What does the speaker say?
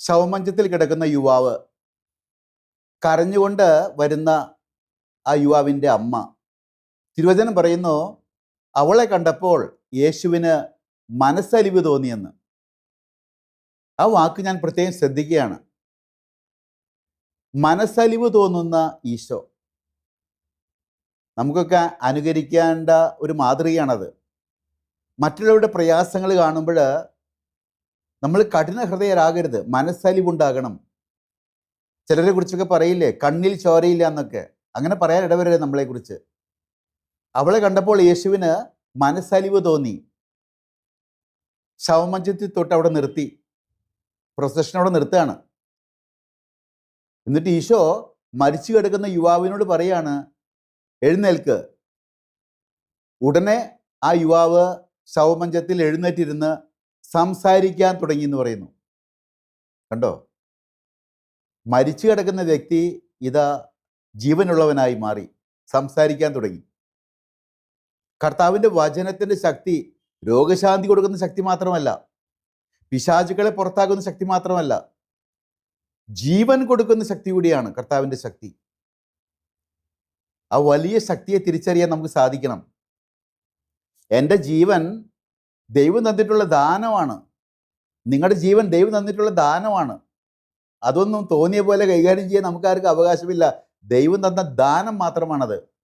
ശവമഞ്ചത്തിൽ കിടക്കുന്ന യുവാവ് കരഞ്ഞുകൊണ്ട് വരുന്ന ആ യുവാവിന്റെ അമ്മ. തിരുവചനം പറയുന്നു അവളെ കണ്ടപ്പോൾ യേശുവിന് മനസ്സലിവ് തോന്നിയെന്ന്. ആ വാക്ക് ഞാൻ പ്രത്യേകം ശ്രദ്ധിക്കുകയാണ്. മനസ്സലിവ് തോന്നുന്ന ഈശോ. നമുക്കൊക്കെ അനുകരിക്കേണ്ട ഒരു മാതൃകയാണത്. മറ്റുള്ളവരുടെ പ്രയാസങ്ങൾ കാണുമ്പോൾ നമ്മൾ കഠിന ഹൃദയരാകരുത് മനസ്സലിവുണ്ടാകണം. ചിലരെ കുറിച്ചൊക്കെ പറയില്ലേ? കണ്ണിൽ ചോരയില്ല എന്നൊക്കെ. അങ്ങനെ പറയാൻ ഇടവരരുത് നമ്മളെക്കുറിച്ച്. അവളെ കണ്ടപ്പോൾ യേശുവിന് മനസ്സലിവ് തോന്നി. ശവമഞ്ചത്തിൽ തൊട്ട് അവിടെ നിർത്തി. പ്രൊസഷൻ അവിടെ നിർത്തുകയാണ്. എന്നിട്ട് ഈശോ മരിച്ചു കിടക്കുന്ന യുവാവിനോട് പറയാണ് എഴുന്നേൽക്ക്. ഉടനെ ആ യുവാവ് ശവമഞ്ചത്തിൽ എഴുന്നേറ്റിരുന്ന് സംസാരിക്കാൻ തുടങ്ങി എന്ന് പറയുന്നു. കണ്ടോ? മരിച്ചു കിടക്കുന്ന വ്യക്തി ഇതാ ജീവനുള്ളവനായി മാറി സംസാരിക്കാൻ തുടങ്ങി. കർത്താവിന്റെ വചനത്തിന്റെ ശക്തി രോഗശാന്തി കൊടുക്കുന്ന ശക്തി മാത്രമല്ല പിശാചുക്കളെ പുറത്താക്കുന്ന ശക്തി മാത്രമല്ല ജീവൻ കൊടുക്കുന്ന ശക്തി കൂടിയാണ് കർത്താവിന്റെ ശക്തി. ആ വലിയ ശക്തിയെ തിരിച്ചറിയാൻ നമുക്ക് സാധിക്കണം. എന്റെ ജീവൻ ദൈവം തന്നിട്ടുള്ള ദാനമാണ്. നിങ്ങളുടെ ജീവൻ ദൈവം തന്നിട്ടുള്ള ദാനമാണ്. അതൊന്നും തോന്നിയ പോലെ കൈകാര്യം ചെയ്യാൻ നമുക്കാർക്കും അവകാശമില്ല. ദൈവം തന്ന ദാനം മാത്രമാണത്.